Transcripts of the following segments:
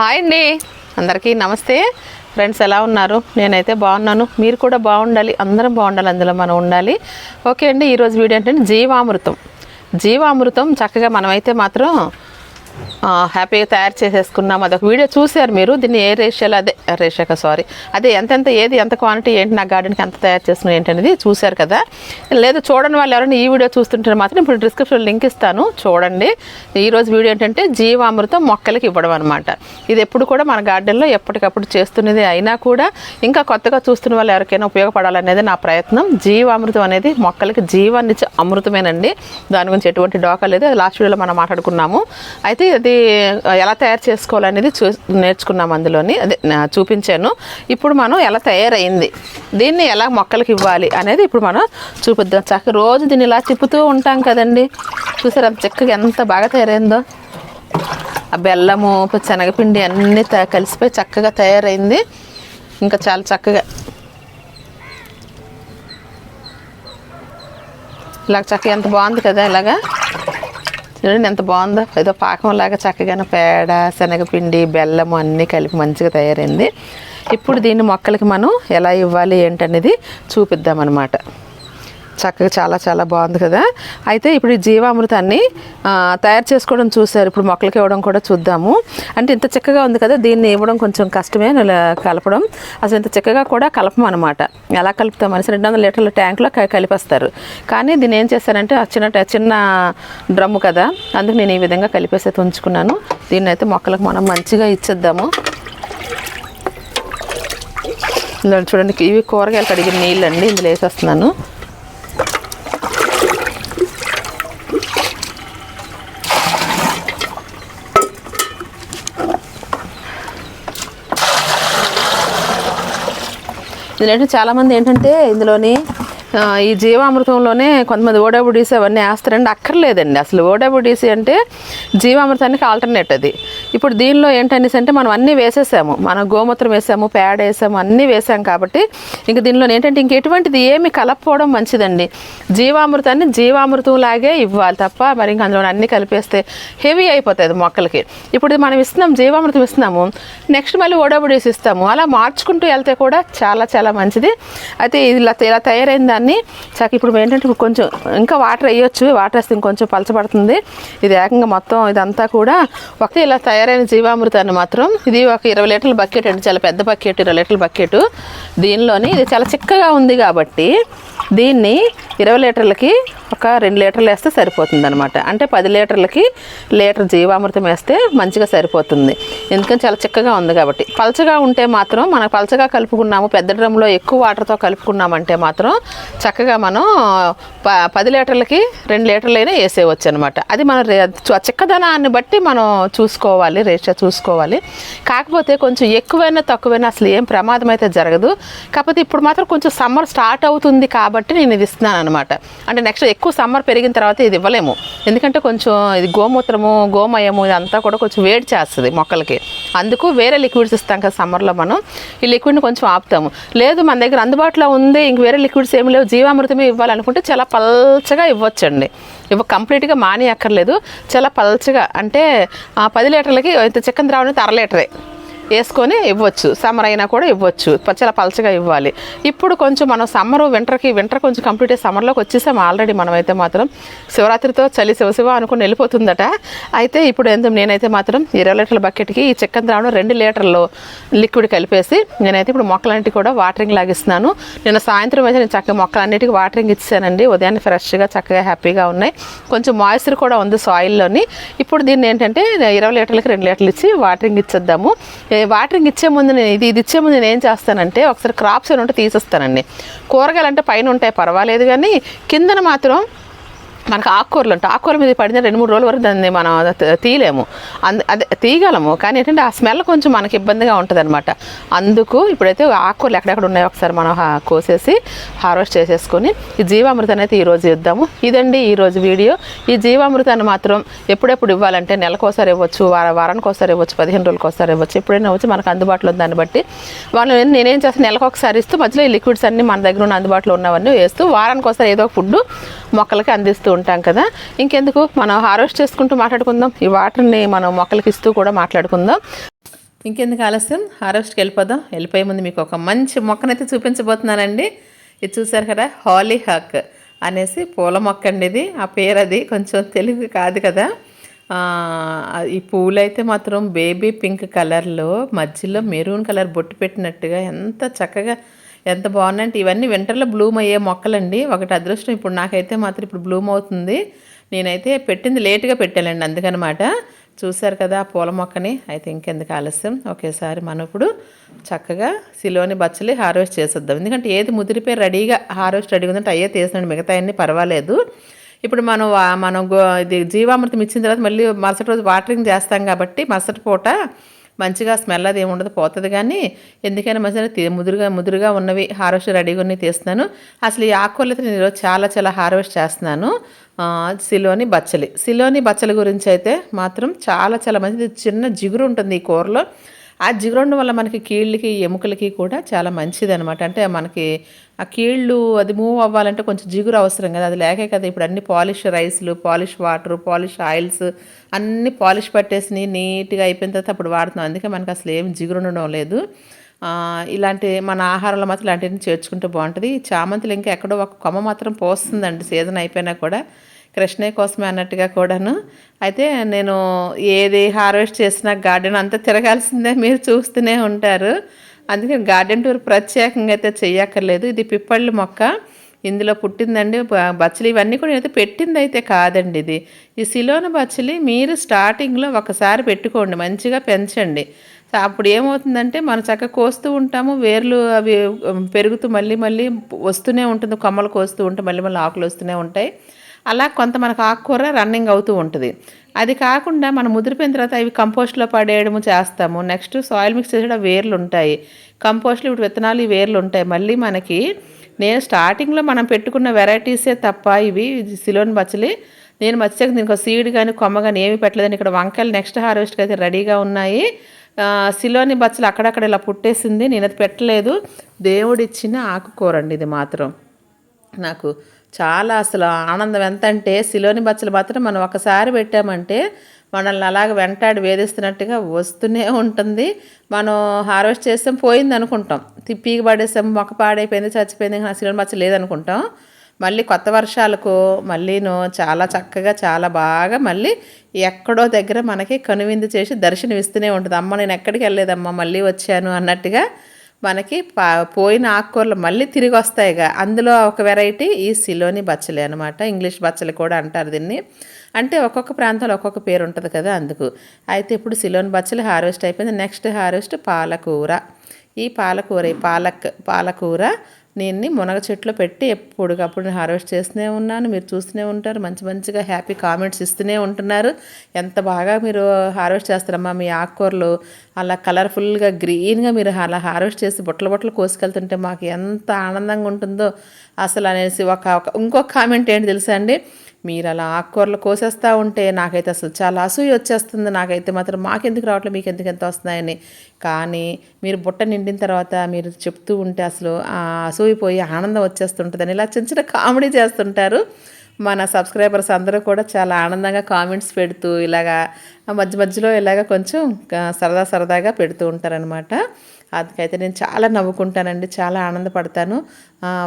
Hi అండి. అందరికీ నమస్తే. ఫ్రెండ్స్ ఎలా ఉన్నారు? నేనైతే బాగున్నాను. మీరు కూడా బాగుండాలి. అందరం బాగుండాలి. అందులో మనం ఉండాలి. ఓకే అండి ఈరోజు వీడియో ఏంటంటే జీవామృతం. జీవామృతం చక్కగా మనమైతే మాత్రం హ్యాపీగా తయారు చేసేసుకున్నాం. అదొక వీడియో చూశారు మీరు. దీన్ని ఏ రేషియోలో అదే రేషియోక సారీ అదే ఎంతెంత ఏది ఎంత క్వాంటిటీ ఏంటి నా గార్డెన్కి ఎంత తయారు చేసుకుని ఏంటి అనేది చూశారు కదా. లేదు చూడని వాళ్ళు ఎవరైనా ఈ వీడియో చూస్తుంటే మాత్రం ఇప్పుడు డిస్క్రిప్షన్ లింక్ ఇస్తాను. చూడండి. ఈరోజు వీడియో ఏంటంటే జీవామృతం మొక్కలకి ఇవ్వడం అనమాట ఇది ఎప్పుడు కూడా మన గార్డెన్లో ఎప్పటికప్పుడు చేస్తున్నది అయినా కూడా ఇంకా కొత్తగా చూస్తున్న వాళ్ళు ఎవరికైనా ఉపయోగపడాలనేది నా ప్రయత్నం. జీవామృతం అనేది మొక్కలకి జీవాన్నిచ్చే అమృతమేనండి. దాని గురించి ఎటువంటి డోకా లేదు. లాస్ట్ వీడియోలో మనం మాట్లాడుకున్నాము. అయితే అది ఎలా తయారు చేసుకోవాలనేది చూ నేర్చుకున్నాం అందులోని. అదే చూపించాను. ఇప్పుడు మనం ఎలా తయారైంది దీన్ని ఎలా మొక్కలకి ఇవ్వాలి అనేది ఇప్పుడు మనం చూపిద్దాం. చక్కగా రోజు దీన్ని ఇలా తిప్పుతూ ఉంటాం కదండి. చూసారు చక్కగా ఎంత బాగా తయారైందో. ఆ బెల్లము శనగపిండి అన్నీ త- కలిసిపోయి చక్కగా తయారైంది. ఇంకా చాలా చక్కగా. ఇలా చక్కగా ఎంత బాగుంది కదా ఇలాగా. చూడండి ఎంత బాగుందో. ఏదో పాకంలాగా చక్కగా చక్కగానే పేడ శనగపిండి బెల్లము అన్నీ కలిపి మంచిగా తయారైంది. ఇప్పుడు దీన్ని మొక్కలకి మనం ఎలా ఇవ్వాలి ఏంటనేది చూపిద్దాం అనమాట చక్కగా చాలా చాలా బాగుంది కదా. అయితే ఇప్పుడు ఈ జీవామృతాన్ని తయారు చేసుకోవడం చూసారు ఇప్పుడు మొక్కలకి ఇవ్వడం కూడా చూద్దాము. అంటే ఇంత చక్కగా ఉంది కదా దీన్ని ఇవ్వడం కొంచెం కష్టమే కలపడం. అసలు ఇంత చక్కగా కూడా కలపం అనమాట ఎలా కలుపుతాం అనేసి రెండు వందల లీటర్ల ట్యాంక్లో కలిపేస్తారు. కానీ దీన్ని ఏం చేస్తానంటే ఆ చిన్న చిన్న డ్రమ్ము కదా అందుకు నేను ఈ విధంగా కలిపేసి ఉంచుకున్నాను దీన్ని అయితే మొక్కలకు మనం మంచిగా ఇచ్చేద్దాము. చూడండి ఇవి కూరగాయలు కడిగిన నీళ్ళండి ఇందులో వేసేస్తున్నాను. ఇందులో చాలామంది ఏంటంటే ఇందులోని ఈ జీవామృతంలోనే కొంతమంది ఓడబుడీసీ అవన్నీ వేస్తారండి. అక్కర్లేదండి. అసలు ఓడబుడీసీ అంటే జీవామృతానికి ఆల్టర్నేట్ అది. ఇప్పుడు దీనిలో ఏంటనేసి అంటే మనం అన్నీ వేసేసాము. మనం గోమూత్రం వేసాము పేడ వేసాము అన్నీ వేసాం కాబట్టి ఇంక దీనిలో ఏంటంటే ఇంక ఎటువంటిది ఏమి కలపకపోవడం మంచిదండి. జీవామృతాన్ని జీవామృతం లాగే ఇవ్వాలి తప్ప మరి ఇంక అందులో అన్నీ కలిపేస్తే హెవీ అయిపోతుంది మొక్కలకి. ఇప్పుడు మనం ఇస్తున్నాం జీవామృతం ఇస్తున్నాము. నెక్స్ట్ మళ్ళీ ఓడబుడేసి ఇస్తాము. అలా మార్చుకుంటూ వెళ్తే కూడా చాలా చాలా మంచిది. అయితే ఇది ఇలా ఇలా తయారైన దాన్ని. చక్క ఇప్పుడు ఏంటంటే ఇప్పుడు కొంచెం ఇంకా వాటర్ వేయొచ్చు. వాటర్ వేస్తే ఇంకొంచెం పలచబడుతుంది. ఇది ఏకంగా మొత్తం ఇదంతా కూడా ఒకటి ఇలా తయారైన జీవామృతాన్ని మాత్రం ఇది ఒక ఇరవై లీటర్ల బకెట్ అండి. చాలా పెద్ద బకెట్ ఇరవై లీటర్ల బకెట్. దీనిలోని ఇది చాలా చిక్కగా ఉంది కాబట్టి దీన్ని ఇరవై లీటర్లకి ఒక రెండు లీటర్లు వేస్తే సరిపోతుంది అనమాట అంటే పది లీటర్లకి లీటర్ జీవామృతం వేస్తే మంచిగా సరిపోతుంది. ఎందుకంటే చాలా చిక్కగా ఉంది కాబట్టి. పలచగా ఉంటే మాత్రం మనం పలచగా కలుపుకున్నాము పెద్ద డ్రమ్లో ఎక్కువ వాటర్తో కలుపుకున్నామంటే మాత్రం చక్కగా మనం ప పది లీటర్లకి రెండు లీటర్లైనా వేసేయవచ్చు అనమాట అది మన రే- చిక్కదనాన్ని బట్టి మనం చూసుకోవాలి రేషియో చూసుకోవాలి. కాకపోతే కొంచెం ఎక్కువైనా తక్కువైనా అసలు ఏం ప్రమాదం అయితే జరగదు. కాకపోతే ఇప్పుడు మాత్రం కొంచెం సమ్మర్ స్టార్ట్ అవుతుంది కాబట్టి నేను ఇది ఇస్తున్నాను అనమాట అంటే నెక్స్ట్ ఎక్కువ సమ్మర్ పెరిగిన తర్వాత ఇది ఇవ్వలేము. ఎందుకంటే కొంచెం ఇది గోమూత్రము గోమయము ఇదంతా కూడా కొంచెం వేడి చేస్తుంది మొక్కలకి. అందుకు వేరే లిక్విడ్స్ ఇస్తాం కదా సమ్మర్లో మనం. ఈ లిక్విడ్ని కొంచెం ఆపుతాము. లేదు మన దగ్గర అందుబాటులో ఉంది ఇంక వేరే లిక్విడ్స్ ఏమి లేవు. జీవామృతమే ఇవ్వాలనుకుంటే చాలా పల్చగా ఇవ్వచ్చండి. ఇవ్వ కంప్లీట్గా మానేయక్కర్లేదు. చాలా పల్చగా. అంటే ఆ, పది లీటర్లకి ఇంత చికెన్ ద్రావణి అర లీటరే. వేసుకొని ఇవ్వచ్చు. సమ్మర్ అయినా కూడా ఇవ్వచ్చు. ప- చాలా పలచగా ఇవ్వాలి. ఇప్పుడు కొంచెం మనం సమ్మర్ వింటర్కి వింటర్ కొంచెం కంప్లీట్ అయ్యి సమ్మర్లోకి వచ్చేసాం ఆల్రెడీ మనమైతే మాత్రం. శివరాత్రితో చలి శివశివ అనుకుని వెళ్ళిపోతుందట. అయితే ఇప్పుడు ఎంత నేనైతే మాత్రం ఇరవై లీటర్ల బకెట్కి ఈ చికెన్ ద్రావణం రెండు లీటర్లు లిక్విడ్ కలిపేసి నేనైతే ఇప్పుడు మొక్కలన్నిటి కూడా వాటరింగ్ లాగిస్తున్నాను. నేను సాయంత్రం అయితే నేను చక్కగా మొక్కలన్నిటికీ వాటరింగ్ ఇచ్చానండి. ఉదయాన్నే ఫ్రెష్గా చక్కగా హ్యాపీగా ఉన్నాయి. కొంచెం మాయిశ్చర్ కూడా ఉంది సాయిల్లోని ఇప్పుడు దీన్ని ఏంటంటే ఇరవై లీటర్లకి రెండు లీటర్లు ఇచ్చి వాటరింగ్ ఇచ్చేద్దాము. వాటరింగ్ ఇచ్చే ముందు నేను ఇది ఇది ఇచ్చే ముందు నేను ఏం చేస్తానంటే ఒకసారి క్రాప్స్ అని ఉంటే తీసేస్తానండి. కూరగాయలు అంటే పైన ఉంటాయి పర్వాలేదు కానీ కిందన మాత్రం మనకు ఆకుకూరలు ఉంటాయి. ఆకుకూర మీద పడిన రెండు మూడు రోజుల వరకు దాన్ని మనం తీయలేము. అంద అదే తీయగలము. కానీ ఏంటంటే ఆ స్మెల్ కొంచెం మనకి ఇబ్బందిగా ఉంటుంది అనమాట అందుకు ఇప్పుడైతే ఆకుకూరలు ఎక్కడెక్కడ ఉన్నాయో ఒకసారి మనం కోసేసి హార్వెస్ట్ చేసేసుకొని ఈ జీవామృతం అయితే ఈరోజు ఇద్దాము ఇదండి ఈరోజు వీడియో. ఈ జీవామృతాన్ని మాత్రం ఎప్పుడెప్పుడు ఇవ్వాలంటే నెలకోసారి ఇవ్వచ్చు వార వారానికి ఒకసారి ఇవ్వచ్చు పదిహేను రోజులకు ఒకసారి ఇవ్వచ్చు ఎప్పుడైనా వచ్చి మనకు అందుబాటులో ఉంది దాన్ని బట్టి. వాళ్ళు నేనేం చేస్తాను నెలకు ఒకసారి ఇస్తూ మధ్యలో ఈ లిక్విడ్స్ అన్ని మన దగ్గర ఉన్న అందుబాటులో ఉన్నవన్నీ వేస్తూ వారానికి ఒకసారి ఏదో ఒక ఫుడ్ మొక్కలకి అందిస్తూ ఉంటాం కదా. ఇంకెందుకు? మనం హార్వెస్ట్ చేసుకుంటూ మాట్లాడుకుందాం. ఈ వాటర్ని మనం మొక్కలకి ఇస్తూ కూడా మాట్లాడుకుందాం. ఇంకెందుకు ఆలస్యం? హార్వెస్ట్కి వెళ్ళిపోదాం. వెళ్ళిపోయే ముందు మీకు ఒక మంచి మొక్కనైతే చూపించబోతున్నానండి. ఇది చూసారు కదా హాలీ హాక్ అనేసి పూల మొక్క అండి ఇది. ఆ పేరు అది కొంచెం తెలుగు కాదు కదా. ఈ పూలు అయితే మాత్రం బేబీ పింక్ కలర్లో మధ్యలో మెరూన్ కలర్ బొట్టు పెట్టినట్టుగా ఎంత చక్కగా ఎంత బాగున్నాయంటే ఇవన్నీ వింటర్లో బ్లూమ్ అయ్యే మొక్కలండి. ఒకటి అదృష్టం. ఇప్పుడు నాకైతే మాత్రం ఇప్పుడు బ్లూమ్ అవుతుంది. నేనైతే పెట్టింది లేట్గా పెట్టానండి అందుకనమాట. చూశారు కదా ఆ పూల మొక్కని. అయితే ఇంకెందుకు ఆలస్యం. ఒకేసారి మనం ఇప్పుడు చక్కగా సిలోని బచ్చలి హార్వెస్ట్ చేసేద్దాం. ఎందుకంటే ఏది ముదిరిపోయి రెడీగా హార్వెస్ట్ రెడీగా ఉందంటే అయ్యే తీసినండి. మిగతా అన్నీ పర్వాలేదు. ఇప్పుడు మనం మనం ఇది జీవామృతం ఇచ్చిన తర్వాత మళ్ళీ మరుసటి రోజు వాటరింగ్ చేస్తాం కాబట్టి మరుసటి పూట మంచిగా స్మెల్ అది ఏముండదు పోతుంది కానీ ఎందుకైనా మంచిగా ముదురుగా ముదురుగా ఉన్నవి హార్వెస్ట్ రెడీగా ఉన్నవి తీస్తున్నాను. అసలు ఈ ఆకుకూరలు అయితే నేను ఈరోజు చాలా చాలా హార్వెస్ట్ చేస్తున్నాను. సిలోని బచ్చలి. సిలోని బచ్చలి గురించి అయితే మాత్రం చాలా చాలా మంచిది. చిన్న జిగురు ఉంటుంది ఈ కూరలో. ఆ జిగురు ఉండడం వల్ల మనకి కీళ్ళకి ఎముకలకి కూడా చాలా మంచిది అనమాట అంటే మనకి ఆ కీళ్ళు అది మూవ్ అవ్వాలంటే కొంచెం జిగురు అవసరం కదా. అది లేకే కదా. ఇప్పుడు అన్ని పాలిష్ రైస్లు పాలిష్ వాటర్ పాలిష్ ఆయిల్స్ అన్ని పాలిష్ పట్టేసి నీట్గా అయిపోయిన తర్వాత అప్పుడు వాడుతున్నాం. అందుకే మనకి అసలు ఏం జిగురు ఉండడం లేదు ఇలాంటి మన ఆహారంలో మాత్రం ఇలాంటివన్నీ చేర్చుకుంటే బాగుంటుంది. ఈ చామంతులు ఇంకా ఎక్కడో ఒక కొమ్మ మాత్రం పోస్తుందండి. సీజన్ అయిపోయినా కూడా కృష్ణయ్య కోసమే అన్నట్టుగా కూడాను. అయితే నేను ఏది హార్వెస్ట్ చేసినా గార్డెన్ అంతా తిరగాల్సిందే మీరు చూస్తూనే ఉంటారు. అందుకే గార్డెన్ టూర్ ప్రత్యేకంగా అయితే చెయ్యక్కర్లేదు. ఇది పిప్పళ్ళు మొక్క. ఇందులో పుట్టిందండి. బచ్చలి ఇవన్నీ కూడా అయితే పెట్టింది అయితే కాదండి ఇది. ఈ సిలోన బచ్చలి మీరు స్టార్టింగ్లో ఒకసారి పెట్టుకోండి మంచిగా పెంచండి. అప్పుడు ఏమవుతుందంటే మనం చక్కగా కోస్తూ ఉంటాము వేర్లు అవి పెరుగుతూ మళ్ళీ మళ్ళీ వస్తూనే ఉంటుంది కొమ్మలు కోస్తూ ఉంటే మళ్ళీ మళ్ళీ ఆకులు వస్తూనే ఉంటాయి. అలా కొంత మనకు ఆకుకూర రన్నింగ్ అవుతూ ఉంటుంది. అది కాకుండా మనం ముదిరిపోయిన తర్వాత అవి కంపోస్ట్లో పడేయడము చేస్తాము. నెక్స్ట్ సాయిల్ మిక్స్ చేసేటప్పుడు వేర్లు ఉంటాయి. కంపోస్ట్లో ఇప్పుడు విత్తనాలు ఈ వేర్లు ఉంటాయి. మళ్ళీ మనకి నేను స్టార్టింగ్లో మనం పెట్టుకున్న వెరైటీసే తప్ప ఇవి సిలోని సిలోన్ బచ్చలి నేను మచ్చాక దీనికి ఒక సీడ్ కానీ కొమ్మ కానీ ఏమీ పెట్టలేదని ఇక్కడ వంకాయలు నెక్స్ట్ హార్వెస్ట్కి అయితే రెడీగా ఉన్నాయి. సిలోని బచ్చలు అక్కడక్కడ ఇలా పుట్టేసింది. నేను అది పెట్టలేదు. దేవుడిచ్చిన ఆకుకూర అండి ఇది మాత్రం. నాకు చాలా అసలు ఆనందం. ఎంత అంటే సిలోని బచ్చలు మాత్రం మనం ఒకసారి పెట్టామంటే మనల్ని అలాగ వెంటాడి వేధిస్తున్నట్టుగా వస్తూనే ఉంటుంది. మనం హార్వెస్ట్ చేస్తాం పోయింది అనుకుంటాం. తిప్పికి పడేసాం మొక్క పాడైపోయింది చచ్చిపోయింది ఇంకా సిలోని బచ్చలు లేదనుకుంటాం. మళ్ళీ కొత్త వర్షాలకు మళ్ళీను చాలా చక్కగా చాలా బాగా మళ్ళీ ఎక్కడో దగ్గర మనకి కనువిందు చేసి దర్శనం ఇస్తూనే ఉంటుంది. అమ్మ నేను ఎక్కడికి వెళ్ళలేదమ్మా మళ్ళీ వచ్చాను అన్నట్టుగా మనకి పా పోయిన ఆకుకూరలు మళ్ళీ తిరిగి వస్తాయిగా. అందులో ఒక వెరైటీ ఈ సిలోని బచ్చలి అనమాట ఇంగ్లీష్ బచ్చలి కూడా అంటారు దీన్ని. అంటే ఒక్కొక్క ప్రాంతంలో ఒక్కొక్క పేరు ఉంటుంది కదా అందుకు. అయితే ఇప్పుడు సిలోని బచ్చలి హార్వెస్ట్ అయిపోయింది. నెక్స్ట్ హార్వెస్ట్ పాలకూర. ఈ పాలకూర ఈ పాలక్ పాలకూర నేను మునగ చెట్లు పెట్టి ఎప్పటికప్పుడు హార్వెస్ట్ చేస్తూనే ఉన్నాను. మీరు చూస్తూనే ఉంటారు. మంచి మంచిగా హ్యాపీ కామెంట్స్ ఇస్తూనే ఉంటున్నారు. ఎంత బాగా మీరు హార్వెస్ట్ చేస్తారమ్మా మీ ఆకుకూరలు. అలా కలర్ఫుల్గా గ్రీన్గా మీరు అలా హార్వెస్ట్ చేసి బుట్టలు బుట్టలు కోసుకెళ్తుంటే మాకు ఎంత ఆనందంగా ఉంటుందో అసలు అనేసి ఒక ఒక- ఇంకొక కామెంట్ ఏంటి తెలుసా అండి? మీరు అలా ఆకుకూరలు కోసేస్తూ ఉంటే నాకైతే అసలు చాలా అసూయ వచ్చేస్తుంది. నాకైతే మాత్రం మాకెందుకు రావట్లేదు మీకు ఎందుకు ఎంత వస్తున్నాయని. కానీ మీరు బుట్ట నిండిన తర్వాత మీరు చెప్తూ ఉంటే అసలు ఆ అసూయిపోయి ఆనందం వచ్చేస్తుంటుందని ఇలా చిన్న చిన్న కామెడీ చేస్తుంటారు. మన సబ్స్క్రైబర్స్ అందరూ కూడా చాలా ఆనందంగా కామెంట్స్ పెడుతూ ఇలాగా మధ్య మధ్యలో ఇలాగ కొంచెం సరదా సరదాగా పెడుతూ ఉంటారనమాట అందుకైతే నేను చాలా నవ్వుకుంటానండి చాలా ఆనందపడతాను.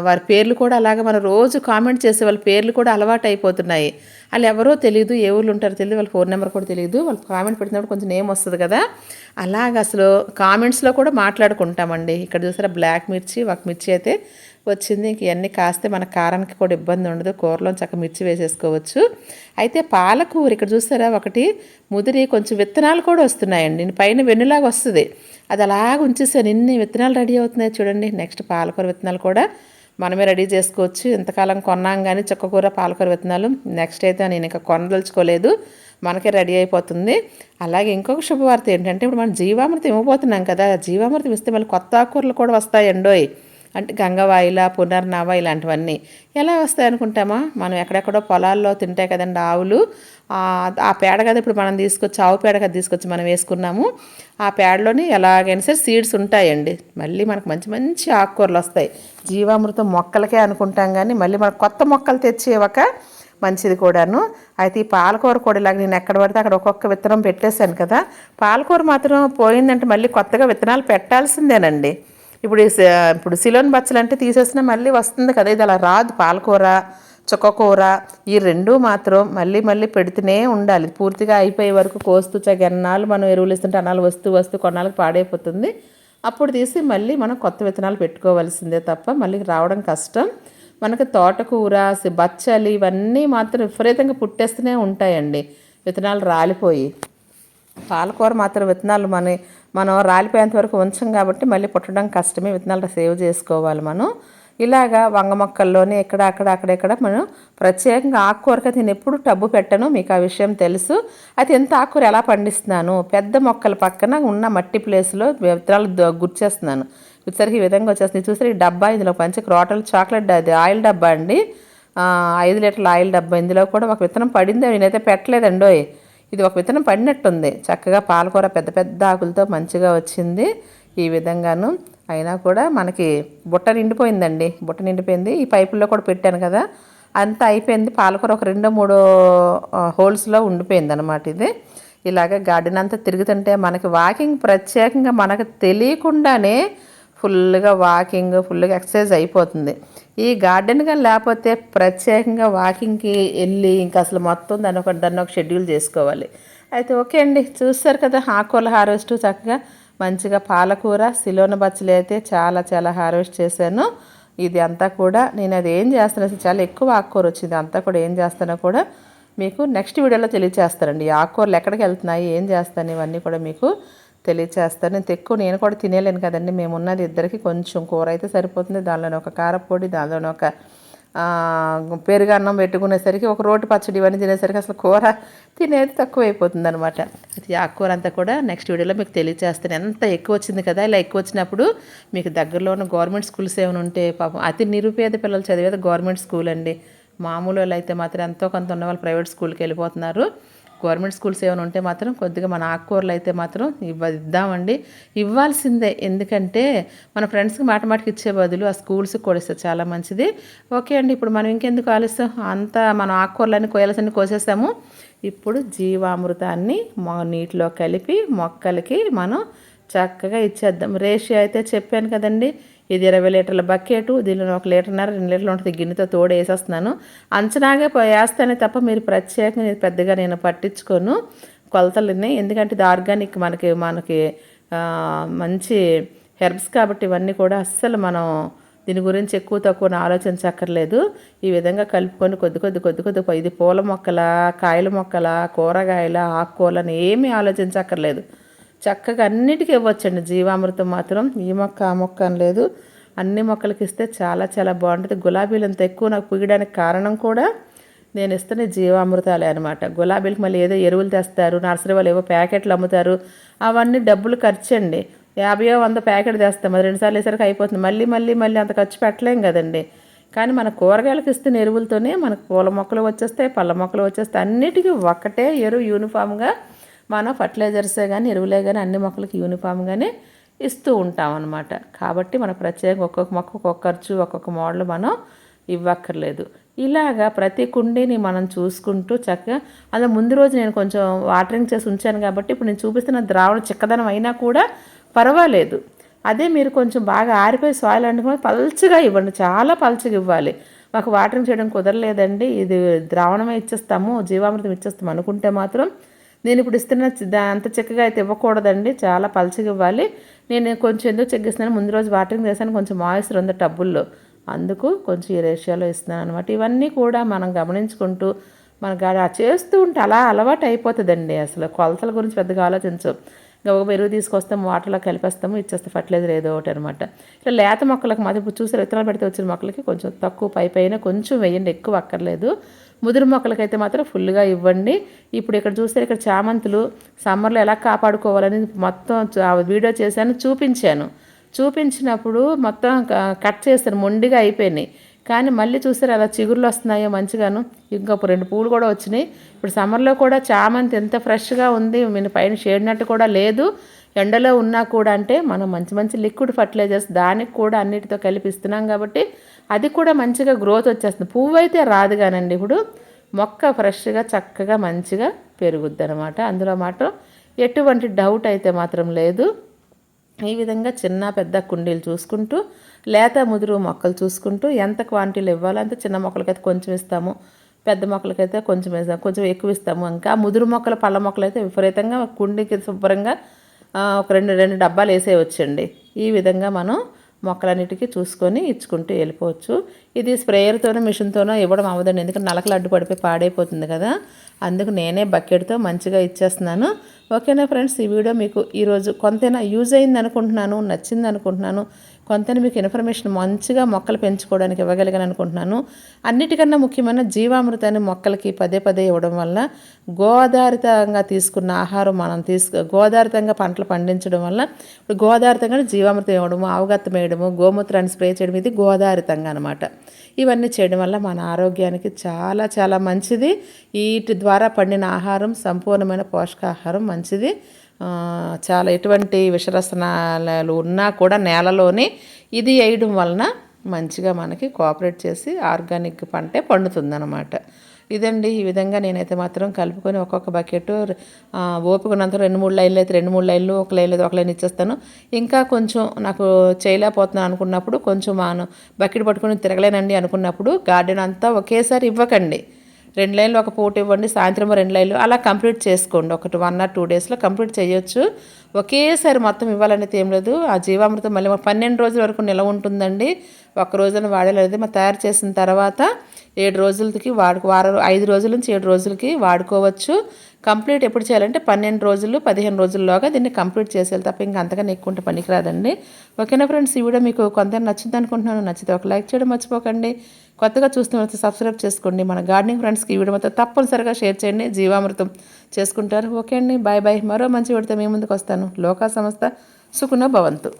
వారి పేర్లు కూడా అలాగే మనం రోజు కామెంట్ చేసే వాళ్ళ పేర్లు కూడా అలవాటు అయిపోతున్నాయి వాళ్ళు ఎవరో తెలియదు ఏ ఊళ్ళు ఉంటారో తెలియదు వాళ్ళ ఫోన్ నెంబర్ కూడా తెలియదు వాళ్ళు కామెంట్ పెట్టినప్పుడు కొంచెం నేమ్ వస్తుంది కదా. అలాగ అసలు కామెంట్స్లో కూడా మాట్లాడుకుంటామండి. ఇక్కడ చూసారా బ్లాక్ మిర్చి ఒక మిర్చి అయితే వచ్చింది. ఇంక ఇవన్నీ కాస్తే మన కారానికి కూడా ఇబ్బంది ఉండదు. కూరలో చక్క మిర్చి వేసేసుకోవచ్చు. అయితే పాలకూర ఇక్కడ చూసారా ఒకటి ముదిరి కొంచెం విత్తనాలు కూడా వస్తున్నాయండి. పైన వెన్నులాగా వస్తుంది. అది అలాగ ఉంచేసాను. ఇన్ని విత్తనాలు రెడీ అవుతున్నాయి చూడండి. నెక్స్ట్ పాలకూర విత్తనాలు కూడా మనమే రెడీ చేసుకోవచ్చు. ఇంతకాలం కొన్నాం కానీ చుక్కకూర పాలకూర విత్తనాలు నెక్స్ట్ అయితే నేను ఇంకా కొనదలుచుకోలేదు. మనకే రెడీ అయిపోతుంది. అలాగే ఇంకొక శుభవార్త ఏంటంటే ఇప్పుడు మనం జీవామృతం ఇవ్వబోతున్నాం కదా జీవామృతం ఇస్తే మళ్ళీ కొత్త ఆకుకూరలు కూడా వస్తాయండోయ్. అంటే గంగవాయిల పునర్నవ ఇలాంటివన్నీ. ఎలా వస్తాయి అనుకుంటామా మనం ఎక్కడెక్కడో పొలాల్లో తింటాయి కదండి ఆవులు. ఆ పేడ కదా ఇప్పుడు మనం తీసుకొచ్చి ఆవు పేడ కదా తీసుకొచ్చి మనం వేసుకున్నాము. ఆ పేడలోని ఎలాగైనా సరే సీడ్స్ ఉంటాయండి. మళ్ళీ మనకు మంచి మంచి ఆకుకూరలు వస్తాయి. జీవామృతం మొక్కలకే అనుకుంటాం కానీ మళ్ళీ మనకు కొత్త మొక్కలు తెచ్చి ఒక మంచిది కూడాను. అయితే ఈ పాలకూర కూడా ఇలాగ నేను ఎక్కడ పడితే అక్కడ ఒక్కొక్క విత్తనం పెట్టేశాను కదా. పాలకూర మాత్రం పోయిందంటే మళ్ళీ కొత్తగా విత్తనాలు పెట్టాల్సిందేనండి. ఇప్పుడు ఈ ఇప్పుడు సిలోన్ బచ్చలు అంటే తీసేసినా మళ్ళీ వస్తుంది కదా. ఇది అలా రాదు. పాలకూర చుక్కకూర ఈ రెండు మాత్రం మళ్ళీ మళ్ళీ పెడుతూనే ఉండాలి. పూర్తిగా అయిపోయే వరకు కోస్తూ చగ మనం ఎరువులు ఇస్తుంటే అన్నాలు వస్తూ వస్తూ కొన్నాళ్ళకి పాడైపోతుంది. అప్పుడు తీసి మళ్ళీ మనం కొత్త విత్తనాలు పెట్టుకోవాల్సిందే తప్ప మళ్ళీ రావడం కష్టం. మనకి తోటకూర బచ్చలు ఇవన్నీ మాత్రం విపరీతంగా పుట్టేస్తూనే ఉంటాయండి. విత్తనాలు రాలిపోయి. పాలకూర మాత్రం విత్తనాలు మన మనం రాలిపోయేంత వరకు ఉంచం కాబట్టి మళ్ళీ పుట్టడం కష్టమే విత్తనాలు సేవ్ చేసుకోవాలి మనం. ఇలాగా వంగ మొక్కల్లోనే ఇక్కడ అక్కడ అక్కడెక్కడ మనం ప్రత్యేకంగా ఆకుకూరకి అయితే నేను ఎప్పుడు టబ్బు పెట్టను మీకు ఆ విషయం తెలుసు. అయితే ఎంత ఆకుకూర ఎలా పండిస్తున్నాను? పెద్ద మొక్కల పక్కన ఉన్న మట్టి ప్లేస్లో విత్తనాలు గుర్చేస్తున్నాను వచ్చేసరికి ఈ విధంగా వచ్చేస్తుంది చూసారు ఈ డబ్బా ఇందులో పంచి క్రోటల్ చాక్లెట్ అది ఆయిల్ డబ్బా అండి. ఐదు లీటర్ల ఆయిల్ డబ్బా ఇందులో కూడా ఒక విత్తనం పడింది. నేనైతే పెట్టలేదండోయ్. ఇది ఒక విత్తనం పడినట్టుంది. చక్కగా పాలకూర పెద్ద పెద్ద ఆకులతో మంచిగా వచ్చింది. ఈ విధంగాను అయినా కూడా మనకి బుట్ట నిండిపోయిందండి. బుట్ట నిండిపోయింది. ఈ పైపుల్లో కూడా పెట్టాను కదా. అంతా అయిపోయింది. పాలకూర ఒక రెండో మూడో హోల్స్లో ఉండిపోయింది అనమాట ఇది. ఇలాగ గార్డెన్ అంతా తిరుగుతుంటే మనకి వాకింగ్ ప్రత్యేకంగా మనకు తెలియకుండానే ఫుల్గా వాకింగ్ ఫుల్గా ఎక్సర్సైజ్ అయిపోతుంది. ఈ గార్డెన్ కానీ లేకపోతే ప్రత్యేకంగా వాకింగ్కి వెళ్ళి ఇంకా అసలు మొత్తం దాన్ని ఒక దాన్ని ఒక షెడ్యూల్ చేసుకోవాలి. అయితే ఓకే అండి చూస్తారు కదా ఆకుకూరల హార్వెస్ట్ చక్కగా మంచిగా పాలకూర సిలోన బచ్చలు అయితే చాలా చాలా హార్వెస్ట్ చేశాను. ఇది అంతా కూడా నేను అది ఏం చేస్తాను చాలా ఎక్కువ ఆకుకూర వచ్చింది అంతా కూడా ఏం చేస్తానో కూడా మీకు నెక్స్ట్ వీడియోలో తెలియజేస్తారండి ఆకుకూరలు ఎక్కడికి వెళ్తున్నాయి ఏం చేస్తాను ఇవన్నీ కూడా మీకు తెలియచేస్తాను. ఇంత ఎక్కువ నేను కూడా తినేలేను కదండి. మేము ఉన్నది ఇద్దరికి కొంచెం కూర అయితే సరిపోతుంది. దానిలోనే ఒక కారపొడి దానిలోనే ఒక పెరుగు పెరుగన్నం పెట్టుకునేసరికి ఒక రోటి పచ్చడి ఇవన్నీ తినేసరికి అసలు కూర తినేది తక్కువ అయిపోతుంది అనమాట ఆ కూర అంతా కూడా నెక్స్ట్ వీడియోలో మీకు తెలియచేస్తాను. ఎంత ఎక్కువ వచ్చింది కదా ఇలా ఎక్కువ వచ్చినప్పుడు మీకు దగ్గరలో ఉన్న గవర్నమెంట్ స్కూల్స్ ఏమైనా ఉంటే పాపం అతి నిరుపేద పిల్లలు చదివేది గవర్నమెంట్ స్కూల్ అండి. మామూలు వాళ్ళు అయితే మాత్రం ఎంతో కొంత ఉన్న వాళ్ళు ప్రైవేట్ స్కూల్కి వెళ్ళిపోతున్నారు. గవర్నమెంట్ స్కూల్స్ ఏమైనా ఉంటే మాత్రం కొద్దిగా మన ఆకుకూరలు అయితే మాత్రం ఇవ్వ ఇద్దామండి ఇవ్వాల్సిందే. ఎందుకంటే మన ఫ్రెండ్స్కి మాట మాటకి ఇచ్చే బదులు ఆ స్కూల్స్కి కూడా ఇస్తే చాలా మంచిది. ఓకే అండి. ఇప్పుడు మనం ఇంకెందుకు ఆలస్యం? అంతా మనం ఆకుకూరలన్నీ కోయాల్సిన కోసేసాము. ఇప్పుడు జీవామృతాన్ని నీటిలో కలిపి మొక్కలకి మనం చక్కగా ఇచ్చేద్దాం. రేషియో అయితే చెప్పాను కదండి. ఇది ఇరవై లీటర్ల బకెట్ దీనిలో ఒక లీటర్న్నర రెండు లీటర్లు ఉంటుంది. గిన్నెతో తోడు వేసేస్తున్నాను అంచనాగా పో- వేస్తానే తప్ప మీరు ప్రత్యేకంగా పెద్దగా నేను పట్టించుకోను. కొలతలని ఎందుకంటే ఇది ఆర్గానిక్ మనకి మనకి మంచి హెర్బ్స్ కాబట్టి ఇవన్నీ కూడా అస్సలు మనం దీని గురించి ఎక్కువ తక్కువ ఆలోచించక్కర్లేదు. ఈ విధంగా కలుపుకొని కొద్ది కొద్ది కొద్ది కొద్ది ఇది పూల మొక్కల కాయల మొక్కల కూరగాయల ఆకుకూరలని ఏమీ ఆలోచించక్కర్లేదు. చక్కగా అన్నిటికీ ఇవ్వచ్చండి. జీవామృతం మాత్రం ఈ మొక్క ఆ మొక్క అని లేదు. అన్ని మొక్కలకి ఇస్తే చాలా చాలా బాగుంటుంది. గులాబీలు అంత ఎక్కువ నాకు పుయ్యడానికి కారణం కూడా నేను ఇస్తున్న జీవామృతాలే అనమాట గులాబీలకు మళ్ళీ ఏదో ఎరువులు తెస్తారు నర్సరీ వాళ్ళు ఏవో ప్యాకెట్లు అమ్ముతారు. అవన్నీ డబ్బులు ఖర్చు అండి యాభైయో వంద ప్యాకెట్ తెస్తాం. అది రెండుసార్లు వేసరికి అయిపోతుంది. మళ్ళీ మళ్ళీ మళ్ళీ అంత ఖర్చు పెట్టలేం కదండి. కానీ మన కూరగాయలకు ఇస్తున్న ఎరువులతోనే మనకు పూల మొక్కలు వచ్చేస్తాయి పళ్ళ మొక్కలు వచ్చేస్తాయి. అన్నిటికీ ఒకటే ఎరువు యూనిఫామ్గా మనం ఫర్టిలైజర్సే కానీ ఎరువులే కానీ అన్ని మొక్కలకి యూనిఫామ్గానే ఇస్తూ ఉంటాం అనమాట కాబట్టి మన ప్రత్యేకంగా ఒక్కొక్క మొక్క ఒక్కొక్క ఖర్చు ఒక్కొక్క మోడల్ మనం ఇవ్వక్కర్లేదు. ఇలాగా ప్రతి కుండీని మనం చూసుకుంటూ చక్కగా అలా ముందు రోజు నేను కొంచెం వాటరింగ్ చేసి ఉంచాను కాబట్టి ఇప్పుడు నేను చూపిస్తున్న ద్రావణ చిక్కదనం అయినా కూడా పర్వాలేదు. అదే మీరు కొంచెం బాగా ఆరిపోయి సాయిల్ అంటుకొని పల్చగా ఇవ్వండి. చాలా పల్చగా ఇవ్వాలి. మాకు వాటరింగ్ చేయడం కుదరలేదండి. ఇది ద్రావణమే ఇచ్చేస్తాము జీవామృతం ఇచ్చేస్తాం అనుకుంటే మాత్రం నేను ఇప్పుడు ఇస్తున్న అంత చిక్కగా అయితే ఇవ్వకూడదండి. చాలా పలచగా ఇవ్వాలి. నేను కొంచెం ఎందుకు చెక్కిస్తున్నాను ముందు రోజు వాటరింగ్ చేశాను. కొంచెం మాయిశ్చర్ ఉంది టబ్బుల్లో. అందుకు కొంచెం ఈ రేషియోలో ఇస్తున్నాను అనమాట ఇవన్నీ కూడా మనం గమనించుకుంటూ మన గాడి ఆ చేస్తూ ఉంటే అలా అలవాటు అయిపోతుందండి. అసలు కొలతల గురించి పెద్దగా ఆలోచించం. ఇంకా ఒక పెరుగు తీసుకొస్తాము వాటర్లో కలిపేస్తాము ఇచ్చేస్తే ఫర్టిలైజర్ ఏదో ఒకటి అనమాట ఇట్లా లేత మొక్కలకు మాది ఇప్పుడు చూసారు? విత్తనాలు పెడితే వచ్చిన మొక్కలకి కొంచెం తక్కువ పై పైన కొంచెం వేయండి. ఎక్కువ అక్కర్లేదు. ముదురు మొక్కలకైతే మాత్రం ఫుల్గా ఇవ్వండి. ఇప్పుడు ఇక్కడ చూస్తే ఇక్కడ చామంతులు సమ్మర్లో ఎలా కాపాడుకోవాలని మొత్తం వీడియో చేశాను చూపించాను. చూపించినప్పుడు మొత్తం కట్ చేస్తాను మొండిగా అయిపోయినాయి. కానీ మళ్ళీ చూస్తారు అలా చిగుర్లు వస్తున్నాయో మంచిగాను. ఇంకా రెండు పూలు కూడా వచ్చినాయి. ఇప్పుడు సమ్మర్లో కూడా చామంతి ఎంత ఫ్రెష్గా ఉంది నేను పైన షేడినట్టు కూడా లేదు. ఎండలో ఉన్నా కూడా అంటే మనం మంచి మంచి లిక్విడ్ ఫర్టిలైజర్స్ దానికి కూడా అన్నిటితో కలిపి ఇస్తున్నాం కాబట్టి అది కూడా మంచిగా గ్రోత్ వచ్చేస్తుంది. పువ్వు అయితే రాదు కానండి ఇప్పుడు. మొక్క ఫ్రెష్గా చక్కగా మంచిగా పెరుగుద్ది అనమాట అందులో మాత్రం ఎటువంటి డౌట్ అయితే మాత్రం లేదు. ఈ విధంగా చిన్న పెద్ద కుండీలు చూసుకుంటూ లేత ముదురు మొక్కలు చూసుకుంటూ ఎంత క్వాంటిటీలు ఇవ్వాలో అంత చిన్న మొక్కలకైతే కొంచెం ఇస్తాము. పెద్ద మొక్కలకైతే కొంచెం ఇస్తాము కొంచెం ఎక్కువ ఇస్తాము. ఇంకా ముదురు మొక్కలు పళ్ళ మొక్కలు అయితే విపరీతంగా కుండీకి శుభ్రంగా ఒక రెండు రెండు డబ్బాలు వేసేయవచ్చండి ఈ విధంగా మనం మొక్కలన్నిటికీ చూసుకొని ఇచ్చుకుంటూ వెళ్ళిపోవచ్చు. ఇది స్ప్రేయర్తోనో మిషన్తోనో ఇవ్వడం అవ్వదండి. ఎందుకంటే నలకలు అడ్డు పడిపోయి పాడైపోతుంది కదా. అందుకు నేనే బకెట్తో మంచిగా ఇచ్చేస్తున్నాను. ఓకేనా ఫ్రెండ్స్ ఈ వీడియో మీకు ఈరోజు కొంతైనా యూజ్ అయింది అనుకుంటున్నాను నచ్చింది అనుకుంటున్నాను కొంత మీకు ఇన్ఫర్మేషన్ మంచిగా మొక్కలు పెంచుకోవడానికి ఇవ్వగలిగాను అనుకుంటున్నాను. అన్నిటికన్నా ముఖ్యమైన జీవామృతాన్ని మొక్కలకి పదే పదే ఇవ్వడం వల్ల గోదారితంగా తీసుకున్న ఆహారం మనం తీసుకు గోదారితంగా పంటలు పండించడం వల్ల ఇప్పుడు గోదారితంగా జీవామృతం ఇవ్వడము అవగత్తం వేయడము గోమూత్రాన్ని స్ప్రే చేయడం ఇది గోదారితంగా అనమాట ఇవన్నీ చేయడం వల్ల మన ఆరోగ్యానికి చాలా చాలా మంచిది. వీటి ద్వారా పండిన ఆహారం సంపూర్ణమైన పోషకాహారం మంచిది. చాలా ఎటువంటి విషరసనాలు ఉన్నా కూడా నేలలోనే ఇది వేయడం వలన మంచిగా మనకి కోఆపరేట్ చేసి ఆర్గానిక్ పంటే పండుతుందన్నమాట. ఇదండి ఈ విధంగా నేనైతే మాత్రం కలుపుకొని ఒక్కొక్క బకెట్ ఓపుకున్నంత రెండు మూడు లైన్లు అయితే రెండు మూడు లైన్లు ఒక లైన్ అయితే ఒక లైన్ ఇచ్చేస్తాను. ఇంకా కొంచెం నాకు చేయలేకపోతున్నాను అనుకున్నప్పుడు కొంచెం మాను బకెట్ పట్టుకొని తిరగలేనండి అనుకున్నప్పుడు గార్డెన్ అంతా ఒకేసారి ఇవ్వకండి. రెండు లైన్లు ఒక పూట ఇవ్వండి సాయంత్రం రెండు లైన్లు. అలా కంప్లీట్ చేసుకోండి. ఒకటి వన్ ఆర్ టూ డేస్లో కంప్లీట్ చేయొచ్చు. ఒకేసారి మొత్తం ఇవ్వాలనేది ఏం లేదు. ఆ జీవామృతం మళ్ళీ పన్నెండు రోజుల వరకు నిలవ ఉంటుందండి. ఒక రోజున వాడలేదు మరి తయారు చేసిన తర్వాత ఏడు రోజులకి వాడు వారం ఐదు రోజుల నుంచి ఏడు రోజులకి వాడుకోవచ్చు. కంప్లీట్ ఎప్పుడు చేయాలంటే పన్నెండు రోజులు పదిహేను రోజుల్లోగా దీన్ని కంప్లీట్ చేసేయాలి తప్ప ఇంకా అంతగానే ఎక్కువ పనికిరాదండి. ఓకేనా ఫ్రెండ్స్? ఈ వీడియో మీకు కొంత నచ్చింది అనుకుంటున్నాను. నచ్చితే ఒక లైక్ చేయడం మర్చిపోకండి. కొత్తగా చూస్తున్న సబ్స్క్రైబ్ చేసుకోండి. మన గార్డెనింగ్ ఫ్రెండ్స్కి ఈ వీడియో మొత్తం తప్పనిసరిగా షేర్ చేయండి. జీవామృతం చేసుకుంటారు. ఓకే అండి. Bye bye. మరో మంచి వీడితో మీ ముందుకు వస్తాను. లోకా సంస్థ సుఖన భవంతు.